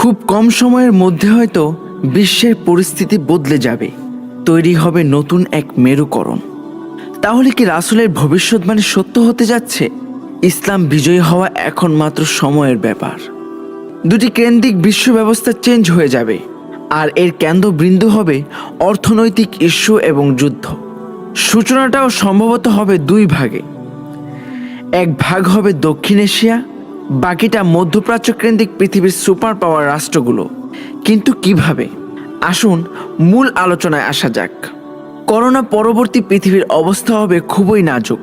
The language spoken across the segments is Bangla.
খুব কম সময়ের মধ্যে হয়তো বিশ্বের পরিস্থিতি বদলে যাবে। তৈরি হবে নতুন এক মেরুকরণ। তাহলে কি রাসুলের ভবিষ্যৎবাণী সত্য হতে যাচ্ছে? ইসলাম বিজয়ী হওয়া এখন মাত্র সময়ের ব্যাপার। দুটি কেন্দ্রিক বিশ্ব ব্যবস্থা চেঞ্জ হয়ে যাবে, আর এর কেন্দ্রবৃন্দ হবে অর্থনৈতিক ইস্যু এবং যুদ্ধ। সূচনাটাও সম্ভবত হবে দুই ভাগে। এক ভাগ হবে দক্ষিণ এশিয়া বাকিটা মধ্যপ্রাচ্য কেন্দ্রিক পৃথিবীর সুপার পাওয়ার রাষ্ট্রগুলো। কিন্তু কীভাবে? আসুন মূল আলোচনায় আসা যাক। করোনা পরবর্তী পৃথিবীর অবস্থা হবে খুবই নাজুক।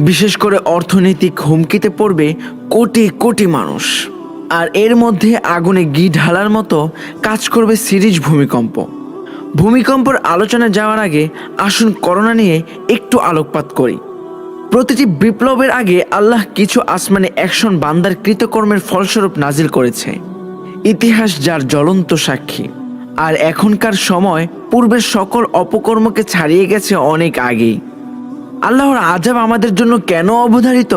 বিশেষ করে অর্থনৈতিক হুমকিতে পড়বে কোটি কোটি মানুষ। আর এর মধ্যে আগুনে ঘি ঢালার মতো কাজ করবে সিরিজ ভূমিকম্প। ভূমিকম্পর আলোচনায় যাওয়ার আগে আসুন করোনা নিয়ে একটু আলোকপাত করি। প্রতিটি বিপ্লবের আগে আল্লাহ কিছু আসমানে অ্যাকশন বান্দার কৃতকর্মের ফলস্বরূপ নাজিল করেছে। ইতিহাস যার জ্বলন্ত সাক্ষী। আর এখনকার সময় পূর্বের সকল অপকর্মকে ছাড়িয়ে গেছে অনেক আগেই। আল্লাহর আজাব আমাদের জন্য কেন অবধারিত,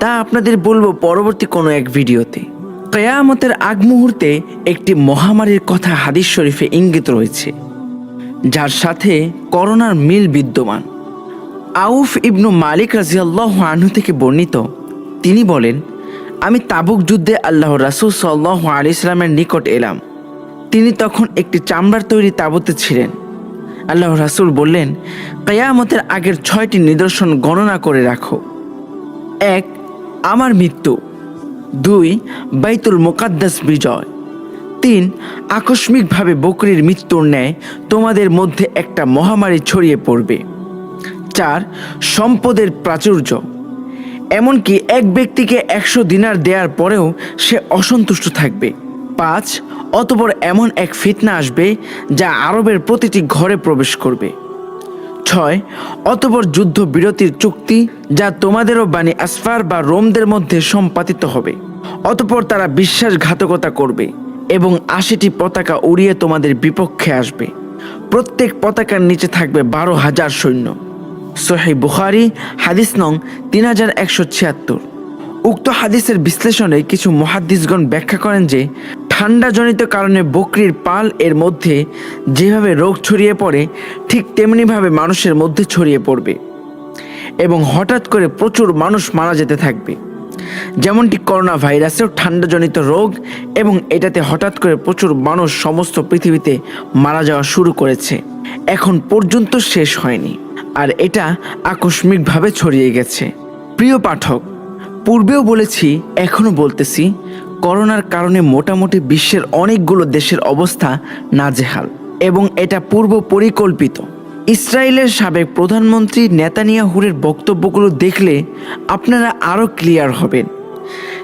তা আপনাদের বলব পরবর্তী কোনো এক ভিডিওতে। কেয়ামতের আগ মুহূর্তে একটি মহামারীর কথা হাদিস শরীফে ইঙ্গিত রয়েছে, যার সাথে করোনার মিল বিদ্যমান। আউফ ইবনু মালিক রাজিয়াল্লাহ আনহু থেকে বর্ণিত। তিনি বলেন, আমি তাবুক যুদ্ধে আল্লাহ রাসুল সাল্লাহ আলি ইসলামের নিকট এলাম। তিনি তখন একটি চামড়ার তৈরি তাবুতে ছিলেন। আল্লাহ রাসুল বললেন, কেয়ামতের আগের ছয়টি নিদর্শন গণনা করে রাখো। এক, আমার মৃত্যু। দুই, বাইতুল মোকাদ্দাস বিজয়। তিন, আকস্মিকভাবে বকরির মৃত্যুর ন্যায় তোমাদের মধ্যে একটা মহামারী ছড়িয়ে পড়বে। চার সম্পদের প্রাচুর্য। এমনকি এক ব্যক্তিকে একশো দিনার দেওয়ার পরেও সে অসন্তুষ্ট থাকবে। পাঁচ, অতপর এমন এক ফিতনা আসবে যা আরবের প্রতিটি ঘরে প্রবেশ করবে। ছয়, অতপর যুদ্ধ বিরতির চুক্তি যা তোমাদেরও বাণী আসফার বা রোমদের মধ্যে সম্পাদিত হবে। অতপর তারা বিশ্বাসঘাতকতা করবে এবং আশিটি পতাকা উড়িয়ে তোমাদের বিপক্ষে আসবে। প্রত্যেক পতাকার নিচে থাকবে বারো হাজার সৈন্য। সোহে বুখারি, হাদিস নং তিন হাজার একশো ছিয়াত্তর। উক্ত হাদিসের বিশ্লেষণে কিছু মহাদ্দিসগণ ব্যাখ্যা করেন যে, ঠান্ডাজনিত কারণে বকরির পাল এর মধ্যে যেভাবে রোগ ছড়িয়ে পড়ে, ঠিক তেমনিভাবে মানুষের মধ্যে ছড়িয়ে পড়বে এবং হঠাৎ করে প্রচুর মানুষ মারা যেতে থাকবে। যেমনটি করোনা ভাইরাসেও ঠান্ডাজনিত রোগ এবং এটাতে হঠাৎ করে প্রচুর মানুষ সমস্ত পৃথিবীতে মারা যাওয়া শুরু করেছে। এখন পর্যন্ত শেষ হয়নি। আর এটা আকস্মিকভাবে ছড়িয়ে গেছে। প্রিয় পাঠক, পূর্বেও বলেছি, এখনও বলতেছি, করোনার কারণে মোটামুটি বিশ্বের অনেকগুলো দেশের অবস্থা নাজেহাল এবং এটা পূর্ব পরিকল্পিত। ইসরায়েলের সাবেক প্রধানমন্ত্রী নেতানিয়াহুরের বক্তব্যগুলো দেখলে আপনারা আরও ক্লিয়ার হবেন।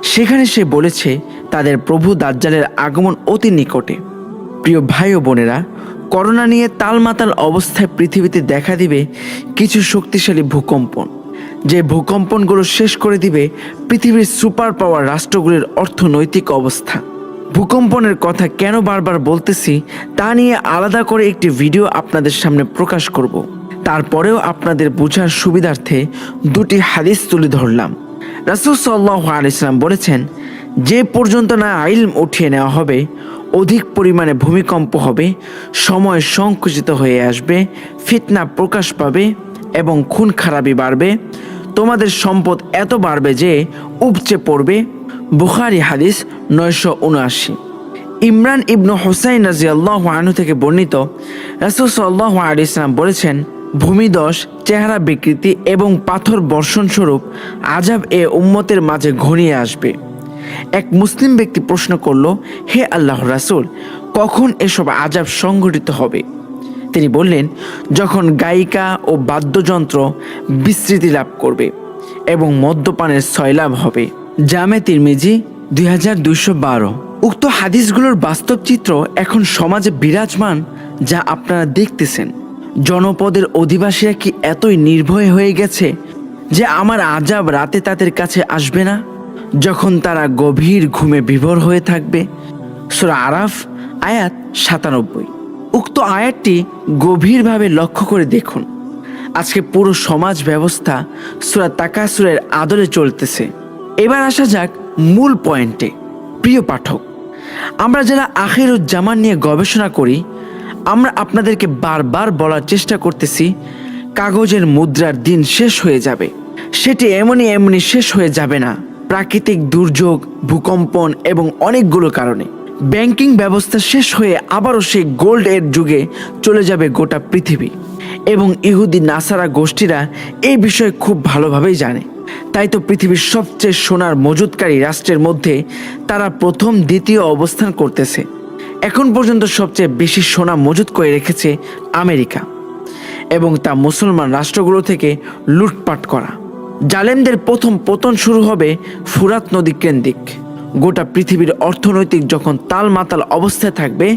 সেখানে সে বলেছে, তাদের প্রভু দাজ্জালের আগমন অতি নিকটে। প্রিয় ভাই ও বোনেরা করোনা নিয়ে তালমাতাল অবস্থায় পৃথিবীতে দেখা দিবে কিছু শক্তিশালী ভূকম্পন। যে ভূকম্পনগুলো শেষ করে দিবে পৃথিবীর সুপার পাওয়ার রাষ্ট্রগুলির অর্থনৈতিক অবস্থা। ভূকম্পনের কথা কেন বারবার বলতেছি, তা নিয়ে আলাদা করে একটি ভিডিও আপনাদের সামনে প্রকাশ করব। তারপরেও আপনাদের বোঝার সুবিধার্থে দুটি হাদিস তুলে ধরলাম। রাসুল সাল্লাহ আলিয়াল্লাম বলেছেন, যে পর্যন্ত না আইলম উঠিয়ে নেওয়া হবে অধিক পরিমাণে ভূমিকম্প হবে, সময় সংকুচিত হয়ে আসবে, ফিতনা প্রকাশ পাবে এবং খুন খারাপি বাড়বে। তোমাদের সম্পদ এত বাড়বে যে উপচে পড়বে। বুখারি হাদিস নয়শো উনআশি। ইমরান ইবনু হোসাইন রাজি আল্লাহ আনু থেকে বর্ণিত, রাসুল সাল্লাহ আলি ইসলাম বলেছেন, ভূমিদশ, চেহারা বিকৃতি এবং পাথর বর্ষণ স্বরূপ আজাব এ উম্মতের মাঝে ঘনিয়ে আসবে। এক মুসলিম ব্যক্তি প্রশ্ন করল, হে আল্লাহ রাসুল, কখন এসব আজাব সংঘটিত হবে? তিনি বললেন, যখন গায়িকা ও বাদ্যযন্ত্র বিস্তৃতি লাভ করবে এবং মদ্যপানের সয়লাভ হবে। জামে তিরমিজি দুই হাজার দুইশো বারো। উক্ত হাদিসগুলোর বাস্তব চিত্র এখন সমাজে বিরাজমান যা আপনারা দেখতেছেন। জনপদের অধিবাসীরা কি এতই নির্ভয় হয়ে গেছে যে আমার আজাব রাতে তাদের কাছে আসবে না? যখন তারা গভীর ঘুমে বিভোর হয়ে থাকবে, সুরা আরাফ, আয়াত সাতানব্বই। উক্ত আয়াতটি গভীরভাবে লক্ষ্য করে দেখুন। আজকে পুরো সমাজ ব্যবস্থা সুরা তাকাসুরের আদরে চলতেছে। এবার আসা যাক মূল পয়েন্টে, প্রিয় পাঠক, আমরা যারা আখিরুজ্জামান নিয়ে গবেষণা করি, আমরা আপনাদেরকে বারবার বলার চেষ্টা করতেছি, কাগজের মুদ্রার দিন শেষ হয়ে যাবে। সেটি এমনই এমনি শেষ হয়ে যাবে না। প্রাকৃতিক দুর্যোগ, ভূকম্পন এবং অনেকগুলো কারণে। ব্যাংকিং ব্যবস্থা শেষ হয়ে আবারও সেই গোল্ড এর যুগে চলে যাবে গোটা পৃথিবী। এবং ইহুদি নাসারা গোষ্ঠীরা এই বিষয়ে খুব ভালোভাবেই জানে। তাই তো পৃথিবীর সবচেয়ে সোনার মজুদকারী রাষ্ট্রের মধ্যে তারা প্রথম দ্বিতীয় অবস্থান করতেছে। এখন পর্যন্ত সবচেয়ে বেশি সোনা মজুদ করে রেখেছে আমেরিকা। এবং তা মুসলমান রাষ্ট্রগুলো থেকে লুটপাট করা। জালেমদের প্রথম পতন শুরু হবে ফুরাত নদী কেন্দ্রিক। গোটা পৃথিবীর অর্থনৈতিক যখন তালমাতাল অবস্থায় থাকবে,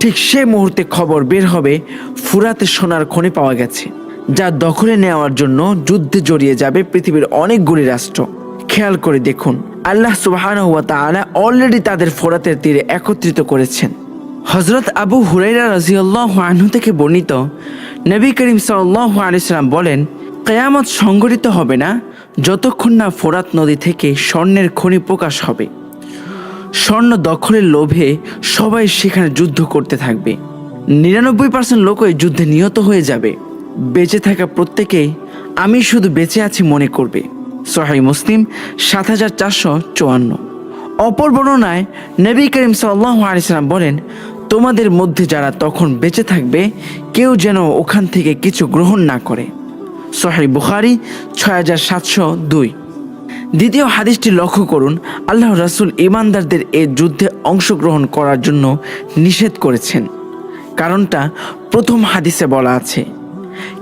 ঠিক সে মুহূর্তে খবর বের হবে, ফুরাতে সোনার খনি পাওয়া গেছে, যা দখলে নেওয়ার জন্য যুদ্ধে জড়িয়ে যাবে পৃথিবীর অনেকগুলি রাষ্ট্র। খেয়াল করে দেখুন, আল্লাহ সুবাহানহ তাআলা অলরেডি তাদের ফোরাতের তীরে একত্রিত করেছেন। হজরত আবু হুরাইরা রাজিউল্লাহ আনহু থেকে বর্ণিত নবী করিম সাল্লাহ আলিয়াল্লাম বলেন কেয়ামত সংগঠিত হবে না যতক্ষণ না ফোরাত নদী থেকে স্বর্ণের খনি প্রকাশ হবে। স্বর্ণ দখলের লোভে সবাই সেখানে যুদ্ধ করতে থাকবে। নিরানব্বই পার্সেন্ট লোকই যুদ্ধে নিহত হয়ে যাবে। বেঁচে থাকা প্রত্যেকেই আমি শুধু বেঁচে আছি মনে করবে। সহাই মুসলিম সাত হাজার চারশো চুয়ান্ন। অপর বর্ণনায় নবী করিম সাল্লাহ আলিয়াল্লাম বলেন, তোমাদের মধ্যে যারা তখন বেঁচে থাকবে, কেউ যেন ওখান থেকে কিছু গ্রহণ না করে। সহাই বুখারি, ছয় হাজার সাতশো দুই। দ্বিতীয় হাদিসটি লক্ষ্য করুন, আল্লাহ রাসূল ইমানদারদের এই যুদ্ধে অংশগ্রহণ করার জন্য নিষেধ করেছেন। কারণটা প্রথম হাদিসে বলা আছে।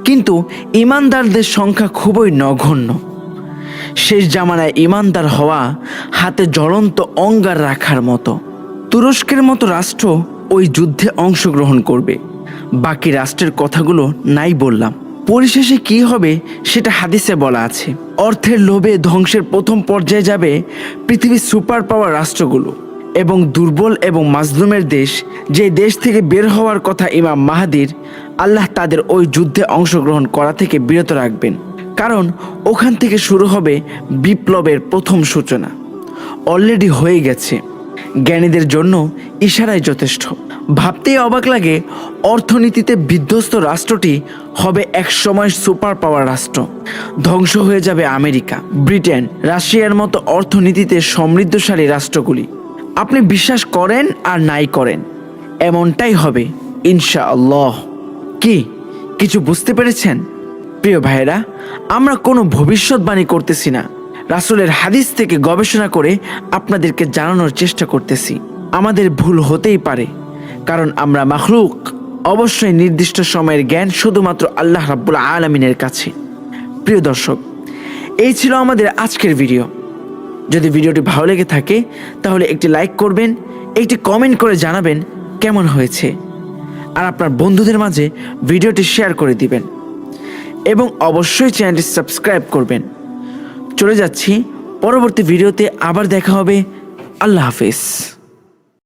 কিন্তু ইমানদারদের সংখ্যা খুবই নগণ্য। শেষ জামানায় ইমানদার হওয়া হাতে জ্বলন্ত অঙ্গার রাখার মতো। তুরস্কের মতো রাষ্ট্র ওই যুদ্ধে অংশগ্রহণ করবে। বাকি রাষ্ট্রের কথাগুলো নাই বললাম। পরিশেষে কি হবে সেটা হাদিসে বলা আছে। অর্থের লোভে ধ্বংসের প্রথম পর্যায়ে যাবে পৃথিবীর সুপার পাওয়ার রাষ্ট্রগুলো এবং দুর্বল এবং মাজলুমের দেশ, যে দেশ থেকে বের হওয়ার কথা ইমাম মাহাদির আল্লাহ তাদের ওই যুদ্ধে অংশগ্রহণ করা থেকে বিরত রাখবেন। কারণ ওখান থেকে শুরু হবে বিপ্লবের প্রথম সূচনা। অলরেডি হয়ে গেছে। জ্ঞানীদের জন্য ইশারাই যথেষ্ট। ভাবতেই অবাক লাগে, অর্থনীতিতে বিধ্বস্ত রাষ্ট্রটি হবে একসময় সুপার পাওয়ার রাষ্ট্র। ধ্বংস হয়ে যাবে আমেরিকা, ব্রিটেন, রাশিয়ার মতো অর্থনীতিতে সমৃদ্ধশালী রাষ্ট্রগুলি। আপনি বিশ্বাস করেন আর নাই করেন, এমনটাই হবে, ইনশাআল্লাহ। কি, কিছু বুঝতে পেরেছেন? প্রিয় ভাইয়েরা, আমরা কোনো ভবিষ্যৎবাণী করতেছি না। রাসুলের হাদিস থেকে গবেষণা করে আপনাদেরকে জানানোর চেষ্টা করতেছি। আমাদের ভুল হতেই পারে। কারণ আমরা মাখলুক। অবশ্যই নির্দিষ্ট সময়ের জ্ঞান শুধুমাত্র আল্লাহ রাব্বুল আলমিনের কাছে। প্রিয় দর্শক, এই ছিল আমাদের আজকের ভিডিও। যদি ভিডিওটি ভালো লেগে থাকে, তাহলে একটি লাইক করবেন, একটি কমেন্ট করে জানাবেন কেমন হয়েছে। আর আপনার বন্ধুদের মাঝে ভিডিওটি শেয়ার করে দিবেন। এবং অবশ্যই চ্যানেলটি সাবস্ক্রাইব করবেন। চলে যাচ্ছি, পরবর্তী ভিডিওতে আবার দেখা হবে। আল্লাহ হাফেজ।